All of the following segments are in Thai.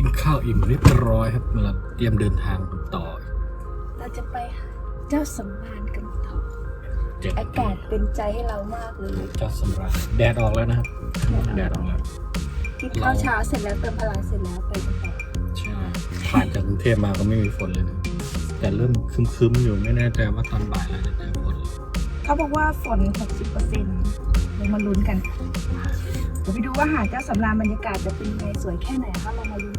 กินข้าวอิ่มเรียบร้อยครับเราเตรียมเดินทางกันต่อ เราจะไปหาเจ้าสำราญกันต่อเจ็ดอากาศเป็นใจให้เรามากเลยเจ้าสำราญแดดออกแล้วนะครับแดดออกแล้วกินข้าวเช้าเสร็จแล้วเติมพลังเสร็จแล้วไปกันต่อใช่ผ่านจากกรุงเทพมาก็ไม่มีฝนเลยนะแต่เริ่มครึ้มๆอยู่ไม่แน่ใจว่าตอนบ่ายเราจะเจอฝนหรือเขาบอกว่าฝน 60%เรามาลุ้นกันเดี๋ยวไปดูว่าหาดเจ้าสำราญบรรยากาศจะเป็นยังไงสวยแค่ไหนคะเรามาลุ้น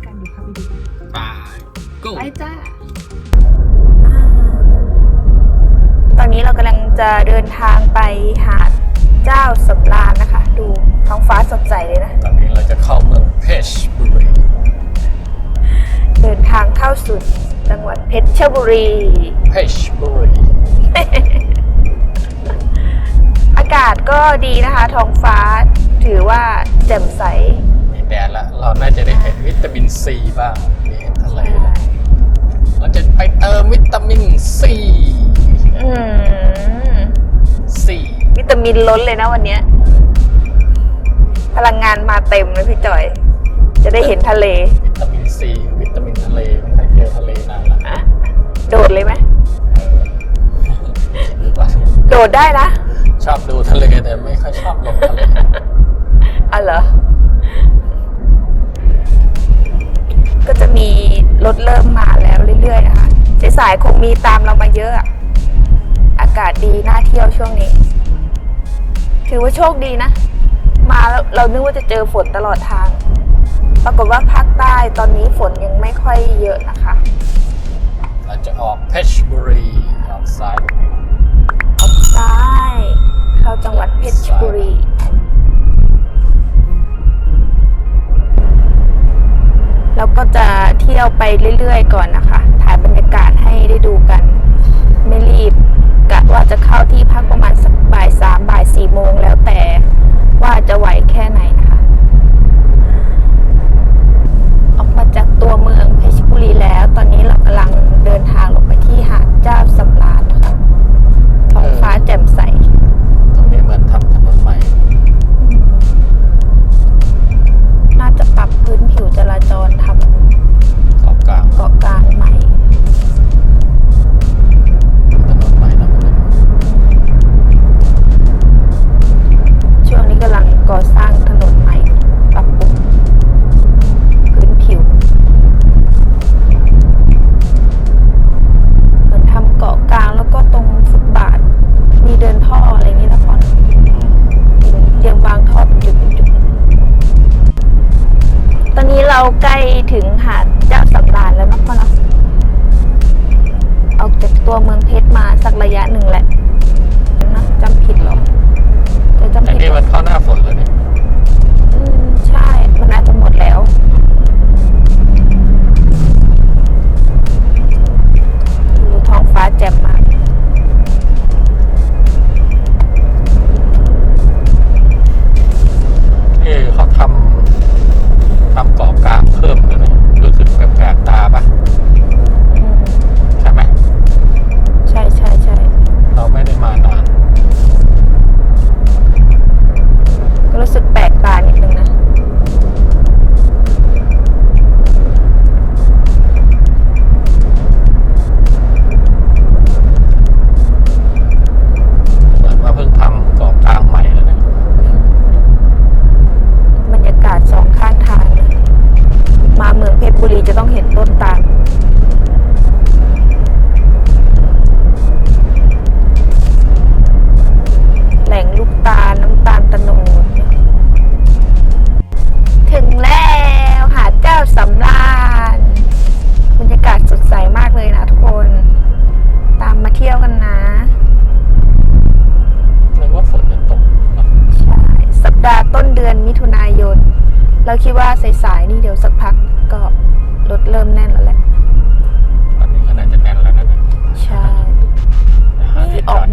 ดูบ่าย go ไปจ้า ตอนนี้เรากำลังจะเดินทางไปหาดเจ้าสำราญนะคะ ดูท้องฟ้าสดใสเลยนะ ตอนนี้เราจะเข้าเมืองเพชรบุรีเดินทางเข้าสู่จังหวัดเพชรบุรี เพชรบุรีอากาศก็ดีนะคะ ท้องฟ้าถือว่าแจ่มใสมี แดดละเราน่าจะได้เห็นวิตามินซีบ้างมีเห็นทะเลละเราจะไปเติมวิตามินซีอืมซีวิตามินล้นเลยนะวันเนี้ย พลังงานมาเต็มเลยพี่จอย จะได้เห็นทะเลวิตามินซีวิตามินทะเลไม่เคยเจอทะเลนานละอะโดดเลยไหมหรือว่าโดดได้นะ ชอบดูทะเลแต่ไม่ค่อยชอบลงทะเลอ๋อเหรอ ก็จะมีรถเริ่มมาแล้วเรื่อยๆนะคะสายๆคงมีตามเรามาเยอะอะ อากาศดีน่าเที่ยวช่วงนี้ ถือว่าโชคดีนะ มาแล้วเรานึกว่าจะเจอฝนตลอดทาง ปรากฏว่าภาคใต้ตอนนี้ฝนยังไม่ค่อยเยอะนะคะเราจะออกเพชรบุรีออกซ้ายออกซ้ายเข้าจังหวัดเพชรบุรี เราก็จะเที่ยวไปเรื่อยๆ ก่อนนะคะ ถ่ายบรรยากาศให้ได้ดูกัน ไม่รีบกะว่าจะเข้าที่พักประมาณสักบ่ายสามบ่ายสี่โมงแล้วแต่ว่าจะไหวแค่ไหนนะคะ ออกมาจากตัวเมืองเพชรบุรีแล้ว ตอนนี้เรากำลังเดินทาง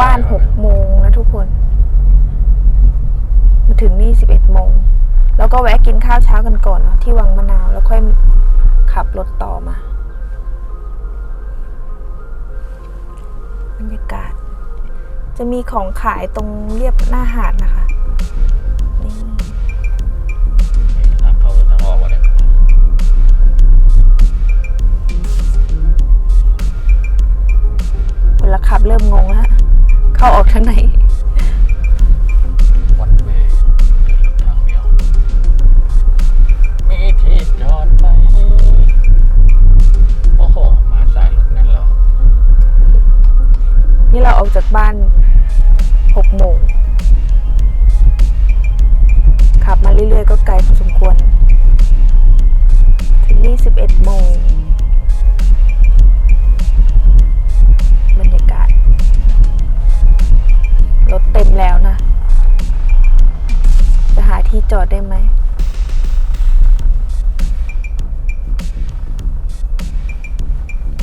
บ้านหกโมงนะทุกคน มาถึงนี่สิบเอ็ดโมง แล้วก็แวะกินข้าวเช้ากันก่อนเนาะที่วังมะนาวแล้วค่อยขับรถต่อมาบรรยากาศ จะมีของขายตรงเรียบหน้าหาดนะคะนี่ทางเขาทาออกวะเวละขับเริ่มงงแล้ว เข้าออกทางไหน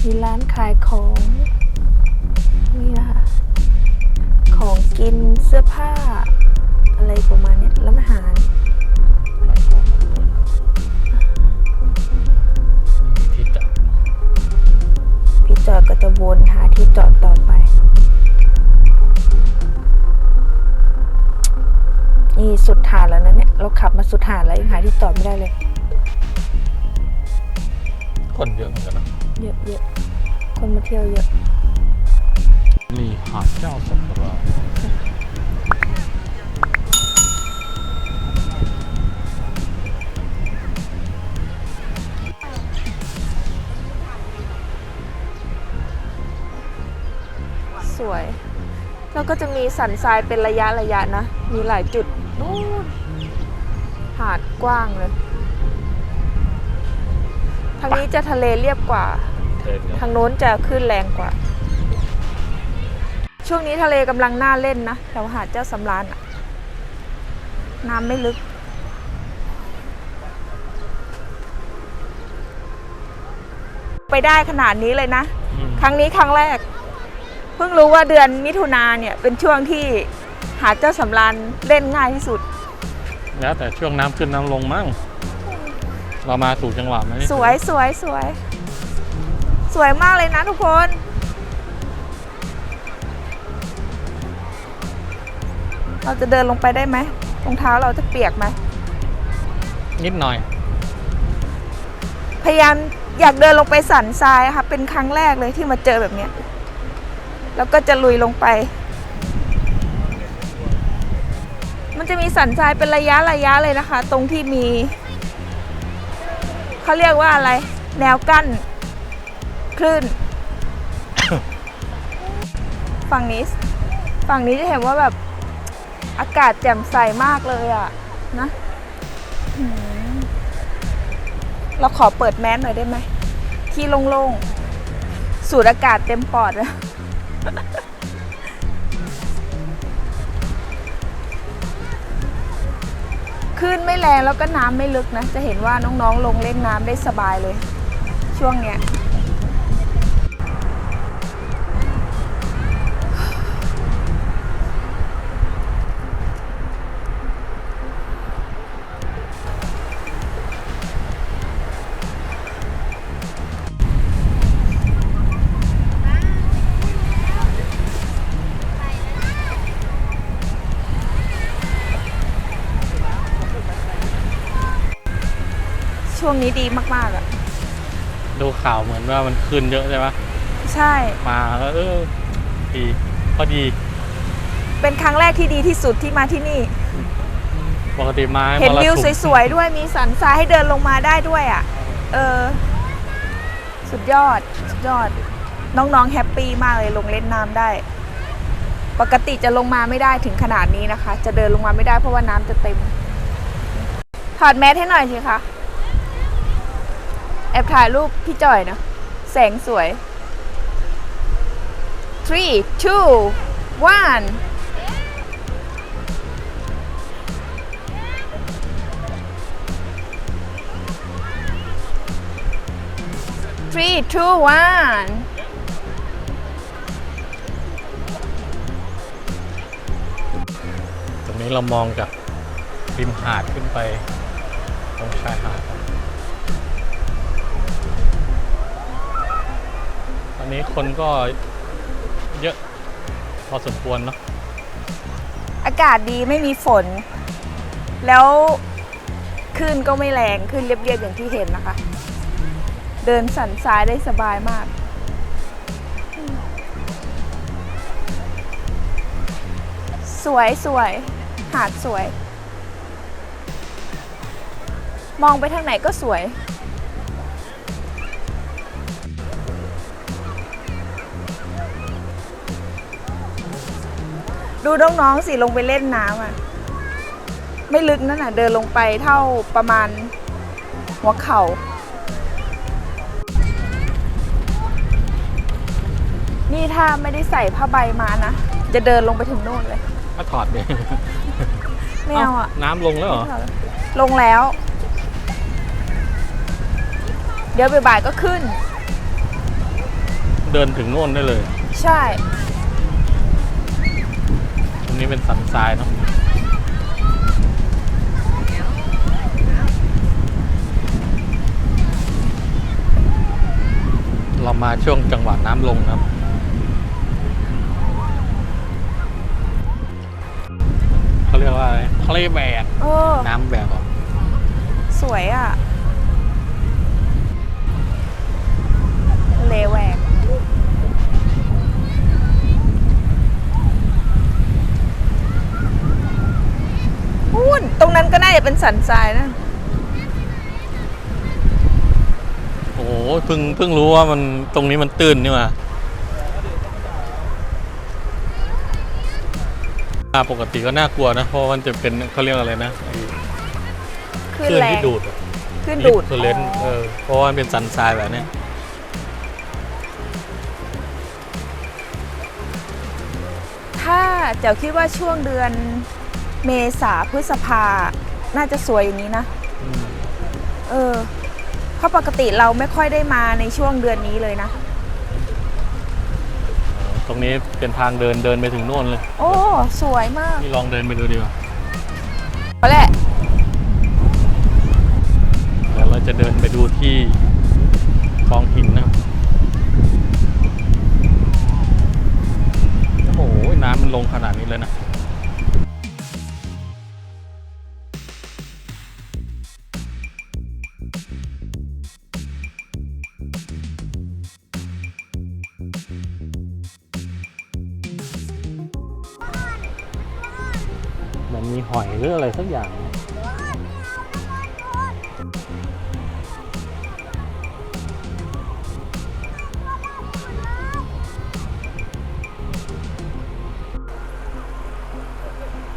มีร้านขายของ นี่นะคะของกินเสื้อผ้า อะไรประมาณเนี้ยร้านอาหารหลายคนมีที่จอดพี่จอดก็จะวนหาที่จอดต่อไป นี่สุดหาดแล้วนะเนี่ย เราขับมาสุดหาดแล้วยังหาที่จอดไม่ได้เลย คนเยอะเหมือนกันนะ เยอะเยอะ คนมาเที่ยวเยอะ นี่หาดเจ้าสักราสวย แล้วก็จะมีสันทรายเป็นระยะระยะนะ มีหลายจุดนู่นหาดกว้างเลย ทางนี้จะทะเลเรียบกว่าเทินกันทางโน้นจะขึ้นแรงกว่า ช่วงนี้ทะเลกำลังน่าเล่นนะแถวหาดเจ้าสำราญอะน้ำไม่ลึก ไปได้ขนาดนี้เลยนะอืมครั้งนี้ครั้งแรก เพิ่งรู้ว่าเดือนมิถุนาเนี่ยเป็นช่วงที่หาดเจ้าสำราญเล่นง่ายที่สุดแล้วแต่ช่วงน้ำขึ้นน้ำลงมั่งเรามาสู่จังหวะไหมสวยสวยสวย สวยมากเลยนะทุกคน เราจะเดินลงไปได้ไหมรองเท้าเราจะเปียกไหมนิดหน่อย พยายามอยากเดินลงไปสันทรายอะค่ะ เป็นครั้งแรกเลยที่มาเจอแบบเนี้ย แล้วก็จะลุยลงไป มันจะมีสันทรายเป็นระยะระยะเลยนะคะ ตรงที่มี เขาเรียกว่าอะไร แนวกั้น คลื่น ฝั่งนี้ ฝั่งนี้จะเห็นว่าแบบอากาศแจ่มใสมากเลยอะนะเราขอเปิดแมสหน่อยได้ไหม ที่โล่งๆ สูดอากาศเต็มปอดเลยคลื่นไม่แรงแล้วก็น้ำไม่ลึกนะ จะเห็นว่าน้องๆลงเล่นน้ำได้สบายเลย ช่วงเนี้ย ช่วงนี้ดีมากๆอะ ดูข่าวเหมือนว่ามันขึ้นเยอะใช่ไหมใช่ มาก็เออดีพอดี เป็นครั้งแรกที่ดีที่สุดที่มาที่นี่ ปกติมาเห็นมรวิวสุมสวยๆด้วยมีสันทรายให้เดินลงมาได้ด้วยอะ เออ สุดยอด สุดยอด น้องๆแฮปปี้มากเลยลงเล่นน้ำได้ ปกติจะลงมาไม่ได้ถึงขนาดนี้นะคะ จะเดินลงมาไม่ได้เพราะว่าน้ำจะเต็ม ถอดแมสให้หน่อยสิคะ แอบถ่ายรูปพี่จ่อยนะ แสงสวย three two one three two one ตรงนี้เรามองจากริมหาดขึ้นไป ตรงชายหาด อนนี้คนก็เยอะพอสมควรเนาะอากาศดีไม่มีฝน แล้วคลื่นก็ไม่แรงคลื่นเรียบๆอย่างที่เห็นนะคะ เดินสันทรายได้สบายมากสวยสวยหาดสวย มองไปทางไหนก็สวย ดูน้องๆสิลงไปเล่นน้ำอะ ไม่ลึกนั่นน่ะ เดินลงไปเท่าประมาณหัวเข่า นี่ถ้าไม่ได้ใส่ผ้าใบมานะ จะเดินลงไปถึงโน่นเลยก็ถอดเนี่ยไม่เอาอะ น้ำลงแล้วเหรอ ลงแล้ว เดี๋ยวบ่ายๆก็ขึ้น เดินถึงโน่นได้เลย ใช่ตรง นี้เป็นสันทรายเนาะเรามาช่วงจังหวะน้ำลงนะครับ เขาเรียกว่าอะไรทะเลแบกเออ น้ำแบกออกสวยอะ เลแหวก พูนตรงนั้นก็น่าจะเป็นสันทรายนะ โอ้โหเพิ่งเพิ่งรู้ว่ามันตรงนี้มันตื้นนี่หว่าอ่าปกติก็น่ากลัวนะ เพราะมันจะเป็นเขาเรียกอะไรนะไอ้ขึ้คนลื่นแรงที่ดูดอะขึ้นดูด ลิฟต์เลนอ๋อเออเพราะว่ามันเป็นสันทรายแบบเนี้ยถ้าเจ้าคิดว่าช่วงเดือน เมษาพฤษภา น่าจะสวยอย่างนี้นะ อืมเออ เพราะปกติเราไม่ค่อยได้มาในช่วงเดือนนี้เลยนะ ตรงนี้เป็นทางเดินเดินไปถึงโน่นเลย โอ้ สวยมากนี่ลองเดินไปดูดีกว่าก็แหละ เดี๋ยวเราจะเดินไปดูที่กองหินนะครับโอ้โหน้ำมันลงขนาดนี้เลยนะ มันมีหอยหรืออะไรสักอย่าง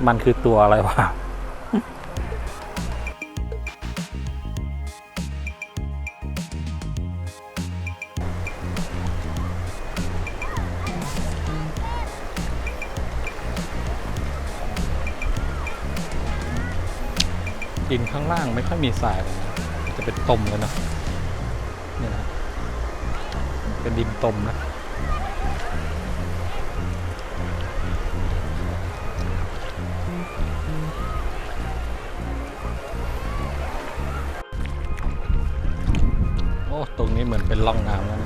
มันคือตัวอะไรวะ ล่างไม่ค่อยมีทรายเลยจะเป็นตมเลยนะเนี่ยนะเป็นดินตมนะโอ้ตรงนี้เหมือนเป็นร่องน้ำแล้วนะ